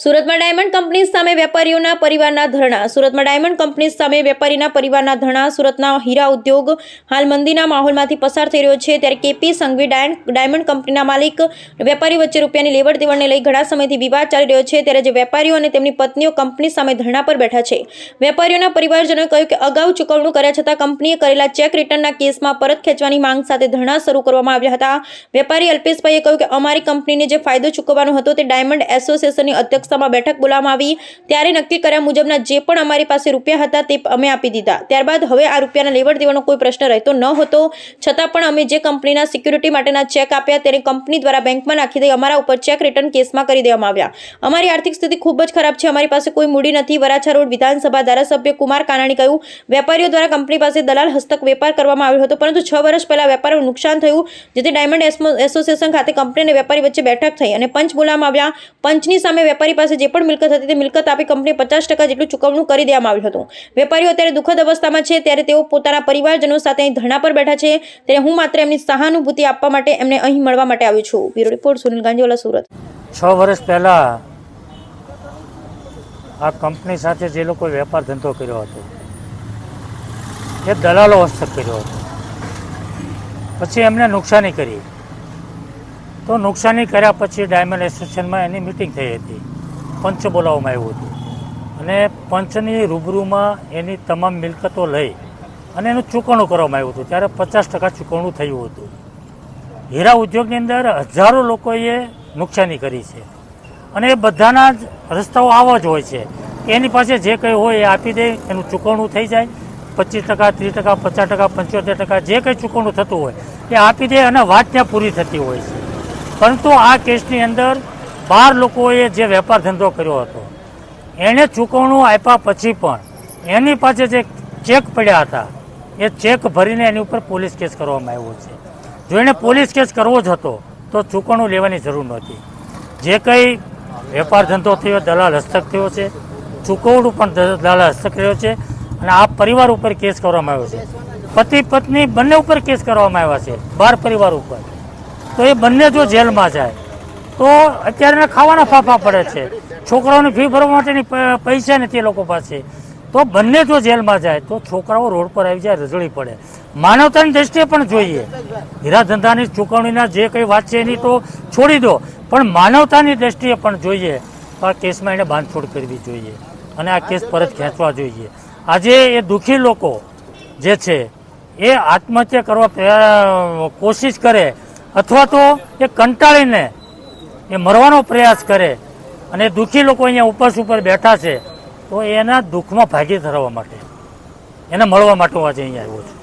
સુરતમાં diamond company સામે વેપારીઓના પરિવારના ધરણા. સુરતમાં ડાયમંડ કંપની સામે વેપારીના પરિવારના ધરણા. સુરતના હીરા ઉદ્યોગ હાલ મંદીના માહોલમાંથી પસાર થઈ રહ્યો છે. ત્યારે કેપી સંઘવી ડાયમંડ કંપનીના માલિક વેપારી વચ્ચે રૂપિયાની લેવડ દેવડને લઈ ઘણા સમયથી વિવાદ ચાલી રહ્યો છે. ત્યારે જે વેપારીઓ અને તેમની પત્નીઓ કંપની સામે ધરણા પર બેઠા છે. વેપારીઓના પરિવારજનોએ કહ્યું કે અગાઉ ચૂકવણું કર્યા છતાં કંપનીએ કરેલા ચેક રિટર્નના કેસમાં પરત ખેંચવાની માંગ સાથે ધરણા શરૂ કરવામાં આવ્યા હતા. વેપારી અલ્પેશભાઈએ કહ્યું કે અમારી કંપનીને જે ફાયદો ચૂકવવાનો હતો તે ડાયમંડ એસોસિએશનની અધ્યક્ષતામાં બેઠક બોલાવવામાં આવી. ત્યારે નક્કી કર્યા મુજબના જે પણ અમારી પાસે રૂપિયા હતા તે અમે આપી દીધા. ત્યારબાદ હવે આ રૂપિયાના લેવડ દેવાનો કોઈ પ્રશ્ન રહેતો ન હતો. છતાં પણ અમે જે કંપનીના સિક્યુરિટી માટેના ચેક આપ્યા તેને કંપની દ્વારા બેંકમાં નાખી દઈ અમારા ઉપર ચેક રિટર્ન કેસમાં કરી દેવામાં આવ્યા. અમારી આર્થિક સ્થિતિ ખૂબ જ ખરાબ છે. અમારી પાસે કોઈ મૂડી નથી. વરાછા રોડ વિધાનસભા ધારાસભ્ય કુમાર કાનાણી કહ્યું, વેપારીઓ દ્વારા કંપની પાસે દલાલ હસ્તક વેપાર કરવામાં આવ્યો હતો, પરંતુ છ વર્ષ પહેલા વેપારીનું નુકસાન થયું, જેથી ડાયમંડ એસોસિએશન ખાતે કંપની અને વેપારી વચ્ચે બેઠક થઈ અને પંચ બોલાવવામાં આવ્યા. પંચની સામે વેપારી પાસે જે પણ મિલકત હતી તે મિલકત આપી કંપની પચાસ ટકા જેટલું ચૂકવણું કરી દેવામાં આવ્યું હતું. વેપારીઓ અત્યારે દુઃખદ અવસ્થામાં છે, ત્યારે તેઓ પોતાના પરિવારજનો સાથે અહીં ધરણા પર બેઠા છે. ત્યારે હું માત્ર એમની સહાનુભૂતિ આપવા માટે એમને અહીં મળવા માટે આવ્યો છું. Bureau report, Sunil Gandhiwala, Surat. છ વર્ષ પહેલાં આ કંપની સાથે જે લોકો વેપાર ધંધો કર્યો હતો, એ દલાલો હસ્તક કર્યો હતો. પછી એમને નુકસાની કરી. તો નુકસાની કર્યા પછી ડાયમંડ એસોસિએશનમાં એની મિટિંગ થઈ હતી. પંચ બોલાવવામાં આવ્યું હતું. અને પંચની રૂબરૂમાં એની તમામ મિલકતો લઈ અને એનું ચૂકવણું કરવામાં આવ્યું હતું. ત્યારે પચાસ ટકા ચૂકવણું થયું હતું. હીરા ઉદ્યોગની અંદર હજારો લોકોએ નુકસાની કરી છે. અને એ બધાના જ રસ્તાઓ આવા જ હોય છે. એની પાસે જે કંઈ હોય એ આપી દે, એનું ચૂકવણું થઈ જાય. પચીસ ટકા, ત્રીસ ટકા, પચાસ ટકા, પંચોતેર ટકા જે કંઈ ચૂકવણું થતું હોય એ આપી દે અને વાત ત્યાં પૂરી થતી હોય છે. પરંતુ આ કેસની અંદર બાર લોકોએ જે વેપાર ધંધો કર્યો હતો એણે ચૂકવણું આપ્યા પછી પણ એની પાસે જે ચેક પડ્યા હતા, એ ચેક ભરીને એની ઉપર પોલીસ કેસ કરવામાં આવ્યો છે. જો એણે પોલીસ કેસ કરવો જ હતો, તો ચૂકવણું લેવાની જરૂર નહોતી. જે કંઈ વેપાર ધંધો થયો, દલાલ હસ્તક થયો છે, ચૂકવણું પણ દલાલ હસ્તક રહ્યો છે, અને આ પરિવાર ઉપર કેસ કરવામાં આવ્યો છે. પતિ પત્ની બંને ઉપર કેસ કરવામાં આવ્યા છે, બાર પરિવાર ઉપર. તો એ બંને જો જેલમાં જાય તો અત્યારે ખાવાના ફાફા પડે છે. છોકરાઓની ફી ભરવા માટેની પૈસા નથી એ લોકો પાસે. તો બંને જો જેલમાં જાય, તો છોકરાઓ રોડ પર આવી જાય રજળી પડે. માનવતાની દ્રષ્ટિએ પણ જોઈએ. હીરા ધંધાની ચૂકવણીના જે કંઈ વાત છે એની તો છોડી દો. પણ માનવતાની દ્રષ્ટિએ પણ જોઈએ, તો આ કેસમાં એને બાંધછોડ કરવી જોઈએ. અને આ કેસ પરત ખેંચવા જોઈએ. આજે એ દુઃખી લોકો જે છે, એ આત્મહત્યા કરવા કોશિશ કરે, અથવા તો એ કંટાળીને એ મરવાનો પ્રયાસ કરે અને દુઃખી લોકો અહીંયા ઉપવાસ ઉપર બેઠા છે, તો એના દુઃખમાં ભાગી ધરવા માટે, એને મળવા માટે હું આજે અહીંયા આવ્યો છું.